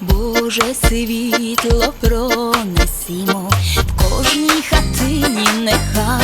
Боже світло пронесімо, в кожній хатині нехай